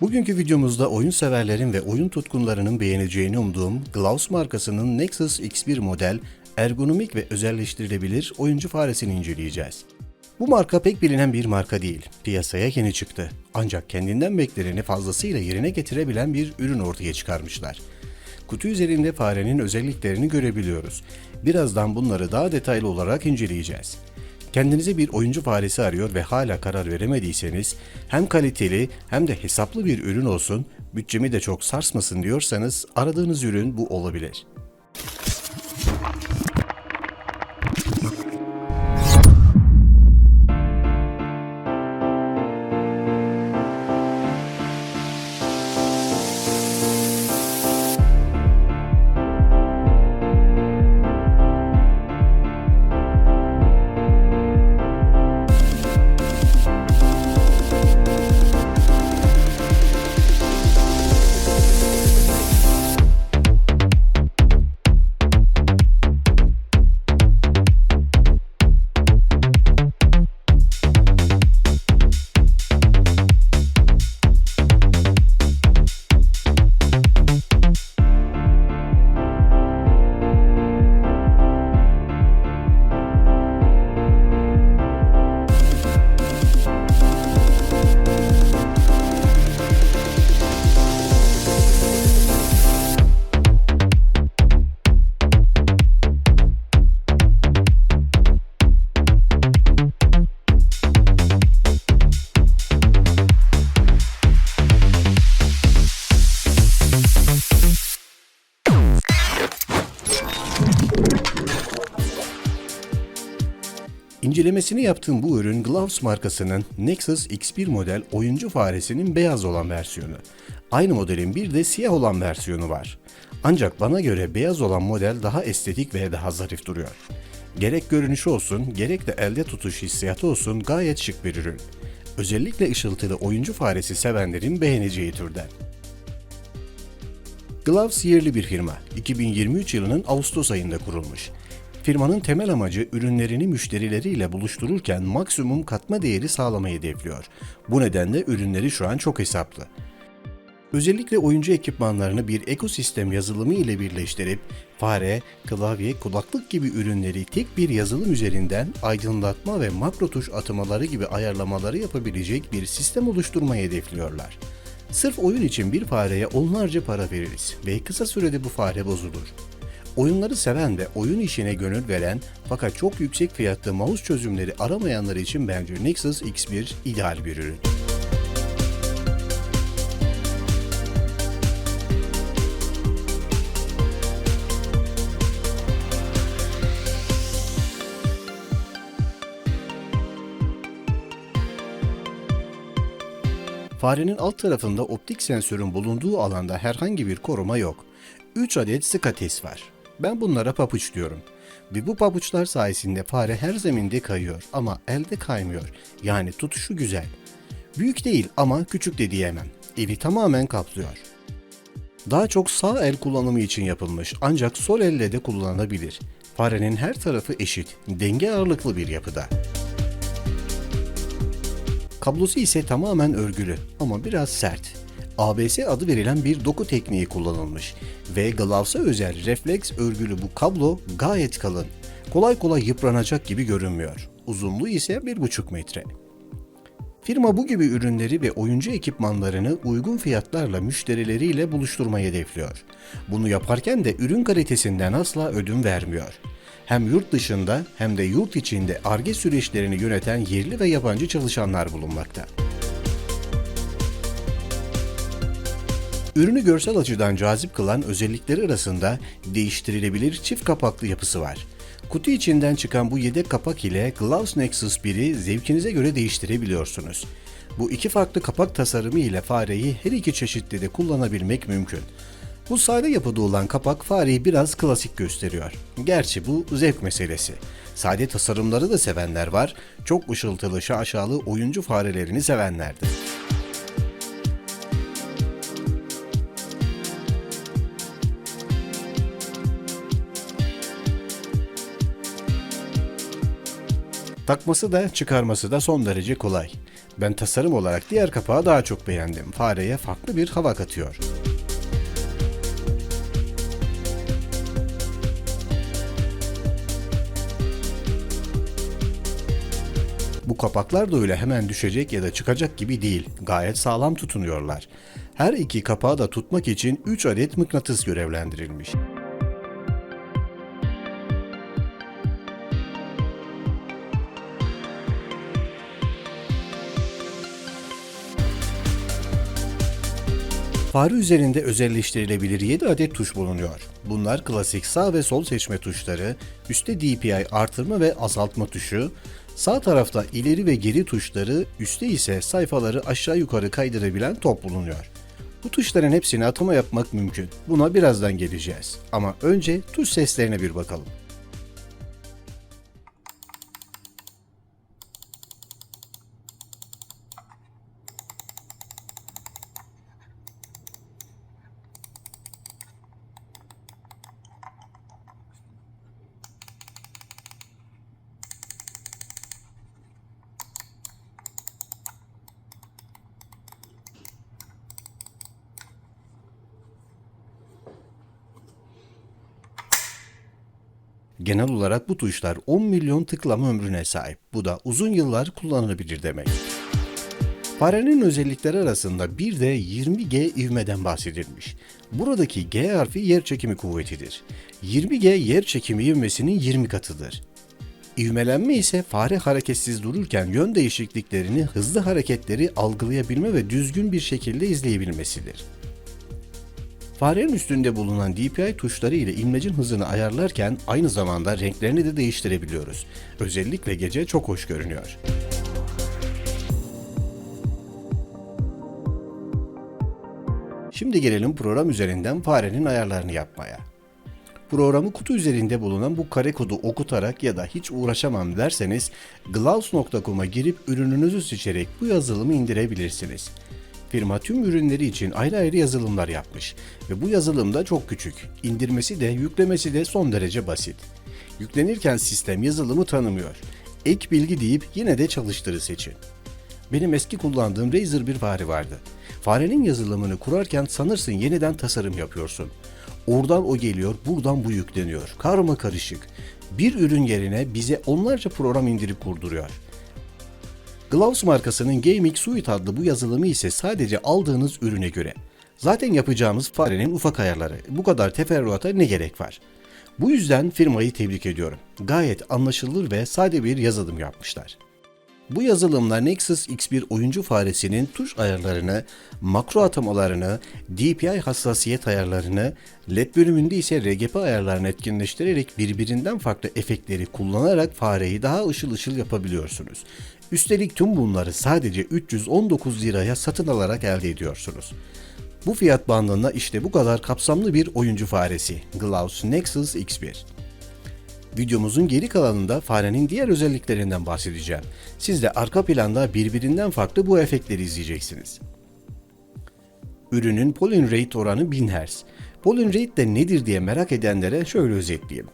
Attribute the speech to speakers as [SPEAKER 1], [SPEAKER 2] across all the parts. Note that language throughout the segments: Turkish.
[SPEAKER 1] Bugünkü videomuzda oyun severlerin ve oyun tutkunlarının beğeneceğini umduğum Glaus markasının Nexus X1 model ergonomik ve özelleştirilebilir oyuncu faresini inceleyeceğiz. Bu marka pek bilinen bir marka değil. Piyasaya yeni çıktı. Ancak kendinden bekleneni fazlasıyla yerine getirebilen bir ürün ortaya çıkarmışlar. Kutu üzerinde farenin özelliklerini görebiliyoruz. Birazdan bunları daha detaylı olarak inceleyeceğiz. Kendinize bir oyuncu faresi arıyor ve hala karar veremediyseniz hem kaliteli hem de hesaplı bir ürün olsun, bütçemi de çok sarsmasın diyorsanız aradığınız ürün bu olabilir. İncelemesini yaptığım bu ürün Gloves markasının Nexus X1 model oyuncu faresinin beyaz olan versiyonu. Aynı modelin bir de siyah olan versiyonu var. Ancak bana göre beyaz olan model daha estetik ve daha zarif duruyor. Gerek görünüşü olsun, gerek de elde tutuş hissiyatı olsun gayet şık bir ürün. Özellikle ışıltılı oyuncu faresi sevenlerin beğeneceği türden. Gloves yerli bir firma. 2023 yılının Ağustos ayında kurulmuş. Firmanın temel amacı ürünlerini müşterileriyle buluştururken maksimum katma değeri sağlamayı hedefliyor. Bu nedenle ürünleri şu an çok hesaplı. Özellikle oyuncu ekipmanlarını bir ekosistem yazılımı ile birleştirip fare, klavye, kulaklık gibi ürünleri tek bir yazılım üzerinden aydınlatma ve makro tuş atamaları gibi ayarlamaları yapabilecek bir sistem oluşturmayı hedefliyorlar. Sırf oyun için bir fareye onlarca para veririz ve kısa sürede bu fare bozulur. Oyunları seven ve oyun işine gönül veren fakat çok yüksek fiyatlı mouse çözümleri aramayanlar için bence Nexus X1 ideal bir ürün. Farenin alt tarafında optik sensörün bulunduğu alanda herhangi bir koruma yok. 3 adet skates var. Ben bunlara papuç diyorum. Ve bu pabuçlar sayesinde fare her zeminde kayıyor ama elde kaymıyor. Yani tutuşu güzel. Büyük değil ama küçük de diyemem. Eli tamamen kaplıyor. Daha çok sağ el kullanımı için yapılmış ancak sol elle de kullanılabilir. Farenin her tarafı eşit, denge ağırlıklı bir yapıda. Kablosu ise tamamen örgülü ama biraz sert. ABS adı verilen bir doku tekniği kullanılmış ve Gloves'a özel refleks örgülü bu kablo gayet kalın. Kolay kolay yıpranacak gibi görünmüyor. Uzunluğu ise 1,5 metre. Firma bu gibi ürünleri ve oyuncu ekipmanlarını uygun fiyatlarla müşterileriyle buluşturmayı hedefliyor. Bunu yaparken de ürün kalitesinden asla ödün vermiyor. Hem yurt dışında hem de yurt içinde ARGE süreçlerini yöneten yerli ve yabancı çalışanlar bulunmakta. Ürünü görsel açıdan cazip kılan özellikleri arasında değiştirilebilir çift kapaklı yapısı var. Kutu içinden çıkan bu yedek kapak ile Gloves Nexus 1'i zevkinize göre değiştirebiliyorsunuz. Bu iki farklı kapak tasarımı ile fareyi her iki çeşitte de kullanabilmek mümkün. Bu sade yapıda olan kapak fareyi biraz klasik gösteriyor. Gerçi bu zevk meselesi. Sade tasarımları da sevenler var, çok ışıltılı şaşalı oyuncu farelerini sevenler Takması da çıkarması da son derece kolay. Ben tasarım olarak diğer kapağı daha çok beğendim. Fareye farklı bir hava katıyor. Bu kapaklar da öyle hemen düşecek ya da çıkacak gibi değil. Gayet sağlam tutunuyorlar. Her iki kapağı da tutmak için 3 adet mıknatıs görevlendirilmiş. Fare üzerinde özelleştirilebilir 7 adet tuş bulunuyor. Bunlar klasik sağ ve sol seçme tuşları, üstte DPI artırma ve azaltma tuşu, sağ tarafta ileri ve geri tuşları, üstte ise sayfaları aşağı yukarı kaydırabilen top bulunuyor. Bu tuşların hepsini atama yapmak mümkün. Buna birazdan geleceğiz. Ama önce tuş seslerine bir bakalım. Genel olarak bu tuşlar 10 milyon tıklama ömrüne sahip. Bu da uzun yıllar kullanılabilir demek. Farenin özellikleri arasında bir de 20G ivmeden bahsedilmiş. Buradaki G harfi yer çekimi kuvvetidir. 20G yer çekimi ivmesinin 20 katıdır. İvmelenme ise fare hareketsiz dururken yön değişikliklerini, hızlı hareketleri algılayabilme ve düzgün bir şekilde izleyebilmesidir. Farenin üstünde bulunan DPI tuşları ile imlecin hızını ayarlarken aynı zamanda renklerini de değiştirebiliyoruz. Özellikle gece çok hoş görünüyor. Şimdi gelelim program üzerinden farenin ayarlarını yapmaya. Programı kutu üzerinde bulunan bu kare kodu okutarak ya da hiç uğraşamam derseniz gloves.com'a girip ürününüzü seçerek bu yazılımı indirebilirsiniz. Firma tüm ürünleri için ayrı ayrı yazılımlar yapmış ve bu yazılım da çok küçük. İndirmesi de yüklemesi de son derece basit. Yüklenirken sistem yazılımı tanımıyor. Ek bilgi deyip yine de çalıştırı seçin. Benim eski kullandığım Razer bir fare vardı. Farenin yazılımını kurarken sanırsın yeniden tasarım yapıyorsun. Oradan o geliyor, buradan bu yükleniyor. Karma karışık. Bir ürün yerine bize onlarca program indirip kurduruyor. Gloves markasının Gaming Suite adlı bu yazılımı ise sadece aldığınız ürüne göre. Zaten yapacağımız farenin ufak ayarları. Bu kadar teferruata ne gerek var? Bu yüzden firmayı tebrik ediyorum. Gayet anlaşılır ve sade bir yazılım yapmışlar. Bu yazılımla Nexus X1 oyuncu faresinin tuş ayarlarını, makro atamalarını, DPI hassasiyet ayarlarını, LED bölümünde ise RGB ayarlarını etkinleştirerek birbirinden farklı efektleri kullanarak fareyi daha ışıl ışıl yapabiliyorsunuz. Üstelik tüm bunları sadece 319 liraya satın alarak elde ediyorsunuz. Bu fiyat bandında işte bu kadar kapsamlı bir oyuncu faresi Gloves Nexus X1. Videomuzun geri kalanında farenin diğer özelliklerinden bahsedeceğim. Siz de arka planda birbirinden farklı bu efektleri izleyeceksiniz. Ürünün pollen rate oranı 1000 Hz. Pollen rate de nedir diye merak edenlere şöyle özetleyeyim.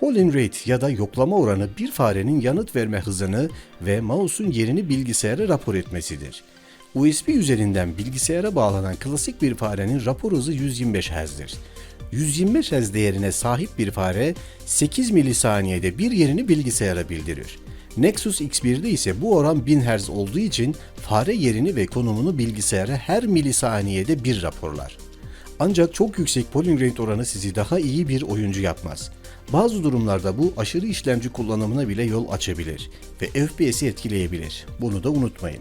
[SPEAKER 1] Pollen rate ya da yoklama oranı bir farenin yanıt verme hızını ve mouse'un yerini bilgisayara rapor etmesidir. USB üzerinden bilgisayara bağlanan klasik bir farenin rapor hızı 125 Hz'dir. 125 Hz değerine sahip bir fare 8 milisaniyede bir yerini bilgisayara bildirir. Nexus X1'de ise bu oran 1000 Hz olduğu için fare yerini ve konumunu bilgisayara her milisaniyede bir raporlar. Ancak çok yüksek polling rate oranı sizi daha iyi bir oyuncu yapmaz. Bazı durumlarda bu aşırı işlemci kullanımına bile yol açabilir ve FPS'i etkileyebilir. Bunu da unutmayın.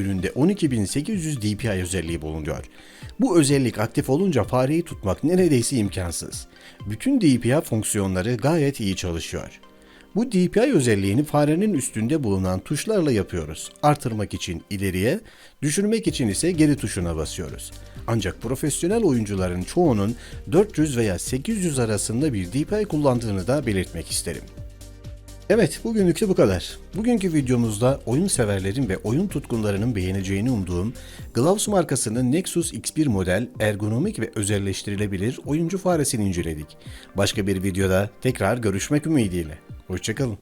[SPEAKER 1] Üründe 12800 DPI özelliği bulunuyor. Bu özellik aktif olunca fareyi tutmak neredeyse imkansız. Bütün DPI fonksiyonları gayet iyi çalışıyor. Bu DPI özelliğini farenin üstünde bulunan tuşlarla yapıyoruz. Artırmak için ileriye, düşürmek için ise geri tuşuna basıyoruz. Ancak profesyonel oyuncuların çoğunun 400 veya 800 arasında bir DPI kullandığını da belirtmek isterim. Evet, bugünlük de bu kadar. Bugünkü videomuzda oyun severlerin ve oyun tutkunlarının beğeneceğini umduğum Gloves markasının Nexus X1 model ergonomik ve özelleştirilebilir oyuncu faresini inceledik. Başka bir videoda tekrar görüşmek ümidiyle. Hoşçakalın.